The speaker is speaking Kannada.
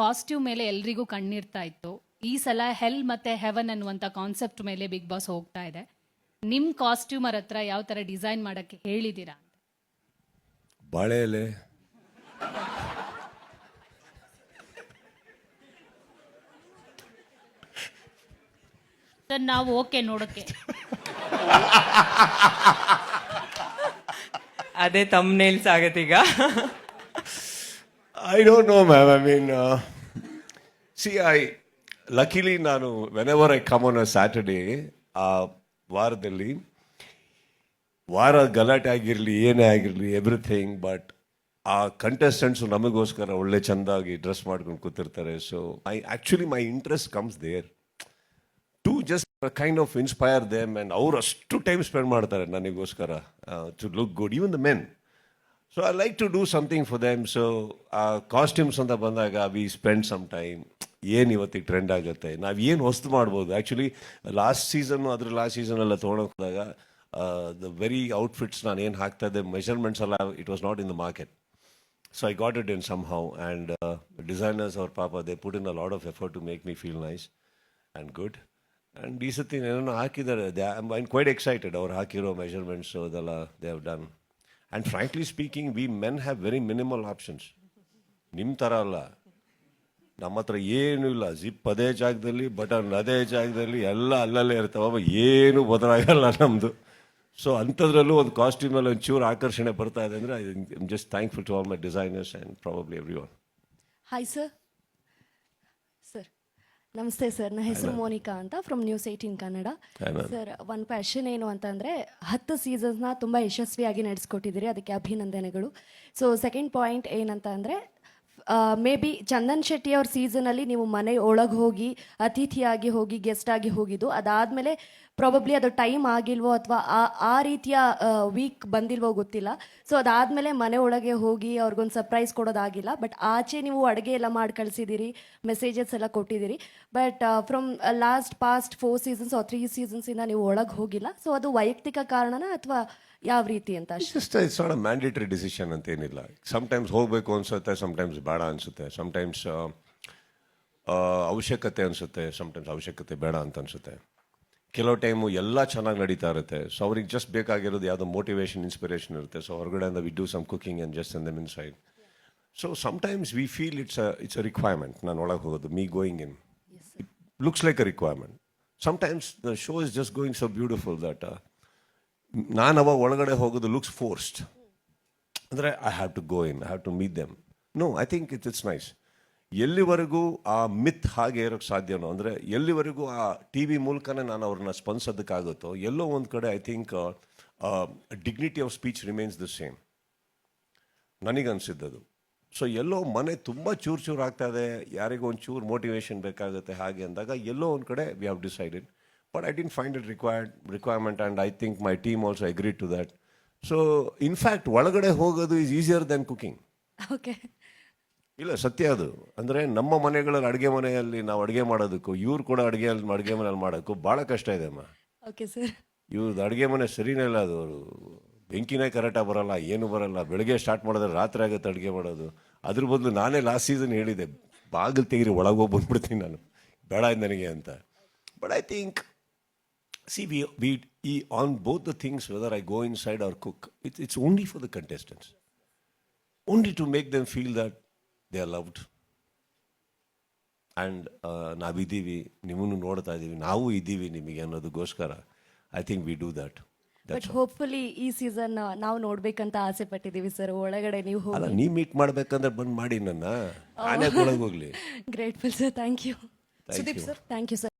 ಕಾಸ್ಟ್ಯೂಮ್ ಮೇಲೆ ಎಲ್ರಿಗೂ ಕಣ್ಣಿರ್ತಾ ಇತ್ತು. ಈ ಸಲ ಹೆಲ್ ಮತ್ತೆ ಹೆವನ್ ಅನ್ನುವಂಥ ಕಾನ್ಸೆಪ್ಟ್ ಮೇಲೆ ಬಿಗ್ ಬಾಸ್ ಹೋಗ್ತಾ ಇದೆ. ನಿಮ್ ಕಾಸ್ಟ್ಯೂಮರ್ ಹತ್ರ ಯಾವ ತರ ಡಿಸೈನ್ ಮಾಡಕ್ಕೆ ಹೇಳಿದೀರಾ ಬಾಳೆ ಎಲೆ ಸರ್ ನಾವು ಓಕೆ ನೋಡಕ್ಕೆ. ಅದೇ thumbnails ಆಗತ್ತೀಗ I don't know ma'am I mean see I luckily ನಾನು whenever I come on a Saturday ಆ, ವಾರದಲ್ಲಿ, ವಾರ ಗಲಾಟೆ ಆಗಿರಲಿ, ಏನೇ ಆಗಿರಲಿ ಎವ್ರಿಥಿಂಗ್ ಬಟ್ ಆ ಕಂಟೆಸ್ಟೆಂಟ್ಸು ನಮಗೋಸ್ಕರ ಒಳ್ಳೆ ಚೆಂದಾಗಿ ಡ್ರೆಸ್ ಮಾಡ್ಕೊಂಡು ಕೂತಿರ್ತಾರೆ. So I actually my interest comes there to just kind of inspire them and ಅವ್ರು ಅಷ್ಟು ಟೈಮ್ ಸ್ಪೆಂಡ್ ಮಾಡ್ತಾರೆ ನನಗೋಸ್ಕರ. To look good even the men so I like to do something for them so ಆ ಕಾಸ್ಟ್ಯೂಮ್ಸ್ ಅಂತ ಬಂದಾಗ ವಿ ಸ್ಪೆಂಡ್ ಸಮ್ ಟೈಮ್ ಏನು ಇವತ್ತಿಗೆ ಟ್ರೆಂಡ್ ಆಗುತ್ತೆ? ನಾವು ಏನು ಹೊಸ್ತು ಮಾಡ್ಬೋದು? ಆ್ಯಕ್ಚುಲಿ ಲಾಸ್ಟ್ ಸೀಸನ್ನು ಅದ್ರ ಲಾಸ್ಟ್ ಸೀಸನ್ ಎಲ್ಲ ತೊಗೊಳಕ್ ಹೋದಾಗ ದ ವೆರಿ ಔಟ್ಫಿಟ್ಸ್ ನಾನು ಏನು ಹಾಕ್ತಾ ಇದ್ದೆ ಮೆಷರ್ಮೆಂಟ್ಸ್ ಎಲ್ಲ it was not in the market so I got it in somehow and designers ಅವ್ರ ಪಾಪ they put in a lot of effort to make me feel nice and good and ಈ ಸತಿ ಏನೇನೋ ಹಾಕಿದ್ದಾರೆ. ದೇ ಐ ಕ್ವೈಟ್ ಎಕ್ಸೈಟೆಡ್ ಅವ್ರು ಹಾಕಿರೋ ಮೆಷರ್ಮೆಂಟ್ಸು ಅದೆಲ್ಲ they have done and frankly speaking we men have very minimal options ನಿಮ್ಮ ಥರ ಅಲ್ಲ. ನಮ್ಮ ಹತ್ರ ಏನೂ ಇಲ್ಲ. ಜಿಪ್ ಅದೇ ಜಾಗದಲ್ಲಿ ಬಟನ್ ಅದೇ ಜಾಗದಲ್ಲಿ, ಎಲ್ಲ ಅಲ್ಲಲ್ಲೇ ಇರ್ತಾವ ಏನು ಬದಲಾಗಲ್ಲ ನಮ್ಮದು ಸೊ ಅಂಥದ್ರಲ್ಲೂ ಒಂದು ಕಾಸ್ಟ್ಯೂಮಲ್ಲಿ ಮೇಲೆ ಒಂಚೂರು ಆಕರ್ಷಣೆ ಬರ್ತಾ ಇದೆ ಅಂದರೆ I just thankful to all my designers and probably everyone hi sir ನಮಸ್ತೆ ಸರ್ ನನ್ನ ಹೆಸರು ಮೋನಿಕಾ ಅಂತ from News Eighteen Kannada. Sir one question ಏನು ಅಂತಂದರೆ ಹತ್ತು ಸೀಸನ್ಸ್ನ ತುಂಬ ಯಶಸ್ವಿಯಾಗಿ ನಡೆಸ್ಕೊಟ್ಟಿದ್ದೀರಿ ಅದಕ್ಕೆ ಅಭಿನಂದನೆಗಳು. ಸೊ ಸೆಕೆಂಡ್ ಪಾಯಿಂಟ್ ಏನಂತ ಅಂದರೆ ಮೇ ಬಿ ಚಂದನ್ ಶೆಟ್ಟಿ ಅವ್ರ ಸೀಸನಲ್ಲಿ ನೀವು ಮನೆ ಒಳಗೆ ಹೋಗಿ, ಅತಿಥಿಯಾಗಿ ಹೋಗಿ ಗೆಸ್ಟ್ ಆಗಿ ಹೋಗಿದ್ದು, ಅದಾದಮೇಲೆ ಪ್ರಾಬಬ್ಲಿ ಅದು ಟೈಮ್ ಆಗಿಲ್ವೋ ಅಥವಾ ಆ ಆ ರೀತಿಯ ವೀಕ್ ಬಂದಿಲ್ವೋ ಗೊತ್ತಿಲ್ಲ. ಸೊ ಅದಾದಮೇಲೆ ಮನೆ ಒಳಗೆ ಹೋಗಿ ಅವ್ರಿಗೊಂದು ಸರ್ಪ್ರೈಸ್ ಕೊಡೋದಾಗಿಲ್ಲ. ಬಟ್ ಆಚೆ ನೀವು ಅಡುಗೆ ಎಲ್ಲ ಮಾಡಿ ಕಳಿಸಿದ್ದೀರಿ ಮೆಸೇಜಸ್ ಎಲ್ಲ ಕೊಟ್ಟಿದ್ದೀರಿ. But from last past four seasons three ಸೀಸನ್ಸಿಂದ ನೀವು ಒಳಗೆ ಹೋಗಿಲ್ಲ. ಸೊ ಅದು ವೈಯಕ್ತಿಕ ಕಾರಣನ ಅಥವಾ ಯಾವ ರೀತಿ ಅಂತ just it's not a mandatory decision ಅಂತ ಏನಿಲ್ಲ. ಸಮಟೈಮ್ಸ್ ಹೋಗಬೇಕು ಅನ್ಸುತ್ತೆ ಸಮಟೈಮ್ಸ್ ಬೇಡ ಅನ್ಸುತ್ತೆ. ಸಮಟೈಮ್ಸ್ ಅವಶ್ಯಕತೆ ಅನ್ಸುತ್ತೆ ಸಮಟೈಮ್ಸ್ ಅವಶ್ಯಕತೆ ಬೇಡ ಅಂತ ಅನ್ಸುತ್ತೆ. ಕೆಲವು ಟೈಮು ಎಲ್ಲ ಚೆನ್ನಾಗಿ ನಡೀತಾ ಇರುತ್ತೆ. ಸೊ ಅವ್ರಿಗೆ ಜಸ್ಟ್ ಬೇಕಾಗಿರೋದು ಯಾವುದೋ ಮೋಟಿವೇಶನ್ ಇನ್ಸ್ಪಿರೇಷನ್ ಇರುತ್ತೆ. ಸೊ ಹೊರಗಡೆಯಿಂದ we do some cooking and just in them inside so sometimes we feel it's it's a requirement ನಾನು ಒಳಗೆ ಹೋಗೋದು me going in it looks like a requirement sometimes the show is just going so beautiful that ನಾನು ಅವಾಗ ಒಳಗಡೆ ಹೋಗೋದು ಲುಕ್ಸ್ ಫೋರ್ಸ್ಡ್ ಅಂದರೆ I have to go in I have to meet them no I think it's it's nice ಎಲ್ಲಿವರೆಗೂ ಆ ಮಿತ್ ಹಾಗೆ ಇರೋಕ್ಕೆ ಸಾಧ್ಯನೋ? ಅಂದರೆ, ಎಲ್ಲಿವರೆಗೂ ಆ ಟಿ ವಿ ಮೂಲಕನೇ ನಾನು ಅವ್ರನ್ನ ಸ್ಪಂದಿಸೋದಕ್ಕಾಗುತ್ತೋ? ಎಲ್ಲೋ ಒಂದು ಕಡೆ I think dignity of speech remains the same ನನಗನ್ಸಿದ್ದದು. So ಎಲ್ಲೋ ಮನೆ ತುಂಬ ಚೂರು ಚೂರು ಆಗ್ತಾ ಇದೆ, ಯಾರಿಗೂ ಒಂದು ಚೂರು ಮೋಟಿವೇಶನ್ ಬೇಕಾಗುತ್ತೆ ಹಾಗೆ ಅಂದಾಗ ಎಲ್ಲೋ ಒಂದು ಕಡೆ we have decided but I find it required requirement, and and I think my team agreed to to So, so fact, ಒಳಗಡೆ ಹೋಗೋದು is easier then cooking okay ಇಲ್ಲ ಸತ್ಯ ಅದು. ಅಂದರೆ ನಮ್ಮ ಮನೆಗಳಲ್ಲಿ ಅಡುಗೆ ಮನೆಯಲ್ಲಿ ನಾವು ಅಡುಗೆ ಮಾಡೋದಕ್ಕೂ ಇವ್ರು ಕೂಡ ಅಡುಗೆ ಅಡುಗೆ ಮನೆಯಲ್ಲಿ ಮಾಡೋಕ್ಕೂ ಭಾಳ ಕಷ್ಟ ಇದೆ ಅಮ್ಮ. ಓಕೆ ಸರ್ ಇವ್ರದ್ದು ಅಡುಗೆ ಮನೆ ಸರಿನೇ ಇಲ್ಲ ಅದು. ಬೆಂಕಿನೇ ಕರೆಕ್ಟಾಗಿ ಬರಲ್ಲ ಏನು ಬರಲ್ಲ. ಬೆಳಗ್ಗೆ ಸ್ಟಾರ್ಟ್ ಮಾಡಿದ್ರೆ ರಾತ್ರಿ ಆಗುತ್ತೆ ಅಡುಗೆ ಮಾಡೋದು. ಅದ್ರ ಬದಲು ನಾನೇ ಲಾಸ್ಟ್ ಸೀಸನ್ ಹೇಳಿದೆ ಬಾಗಿಲು ತೆಗಿರಿ ಒಳಗೆ ಹೋಗಿ ಬಂದ್ಬಿಡ್ತೀನಿ ನಾನು. ಬೇಡ ಇದು ನನಗೆ ಅಂತ. But I think see we, we on both the things whether i go side or cook it's it's only for the contestants only to make them feel that they are loved and ನಾವಿದ್ದೀವಿ ನಿಮ್ಮನ್ನು ನೋಡ್ತಾ ಇದ್ದೀವಿ ನಾವು ಇದ್ದೀವಿ ನಿಮಗೆ ಅನ್ನೋದಕ್ಕೋಸ್ಕರ I think we do that but hopefully ಈ ಸೀಸನ್ ನಾವು ನೋಡ್ಬೇಕಂತ ಆಸೆ ಪಟ್ಟಿದ್ದೀವಿ ಸರ್ ಒಳಗಡೆ ನೀವು ಅಲ್ಲ ನೀವು ಮೀಟ್ ಮಾಡ್ಬೇಕಂದ್ರೆ ಬಂದು ಮಾಡಿ ನನ್ನ. ನಾನೇ ಒಳಗೆ ಹೋಗ್ಲಿ. Grateful sir thank you Sudeep sir thank you sir